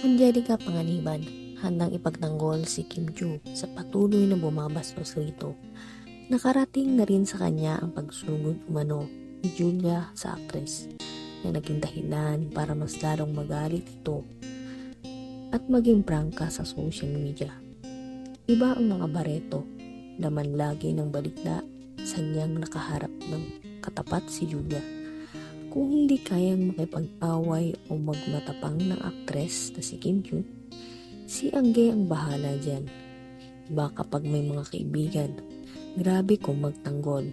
Angelica Panganiban, handang ipagtanggol si Kim Joo sa patuloy na bumabastos rito. Nakarating na rin sa kanya ang pagsugod umano ni Julia sa actress na naging dahilan para mas lalong magalit ito at maging prangka sa social media. Iba ang mga bareto, naman lagi ng balikda sa niyang nakaharap ng katapat si Julia. Kung hindi kayang makipag-away o magmatapang ng aktres na si Kim Joo, si Angge ang bahala dyan. Iba kapag may mga kaibigan, grabe kung magtanggol.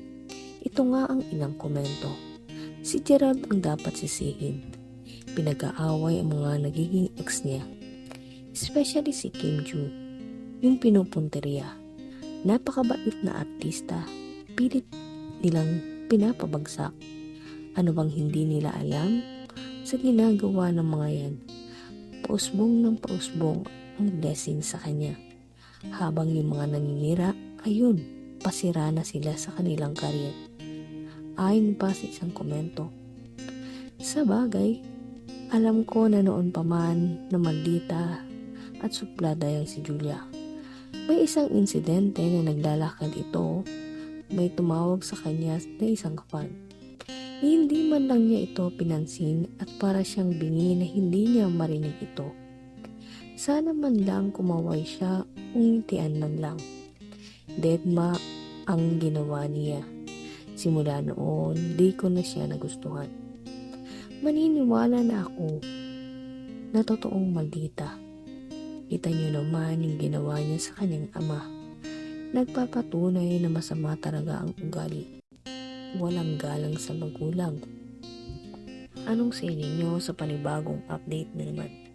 Ito nga ang ilang komento. Si Gerald ang dapat sisihin. Pinag-aaway ang mga nagiging ex niya. Especially si Kim Joo, yung pinupunteriya. Napakabait na artista, pilit nilang pinapabagsak. Ano bang hindi nila alam sa ginagawa ng mga yan? Pausbong ng pausbong ang blessing sa kanya. Habang yung mga naninira, ayun, pasira na sila sa kanilang karir. Ayon pa sa isang komento. Sa bagay, alam ko na noon pa man na maldita at suplada yan si Julia. May isang insidente na naglalakad ito, may tumawag sa kanya na isang fan. Hindi man lang niya ito pinansin at para siyang bingi na hindi niya marinig ito. Sana man lang kumaway siya o ngitian man lang. Deadma ang ginawa niya. Simula noon, di ko na siya nagustuhan. Maniniwala na ako na totoong maldita. Kita niyo naman yung ginawa niya sa kanyang ama. Nagpapatunay na masama talaga ang ugali. Walang galang sa magulang. Anong sa inyo sa panibagong update na naman?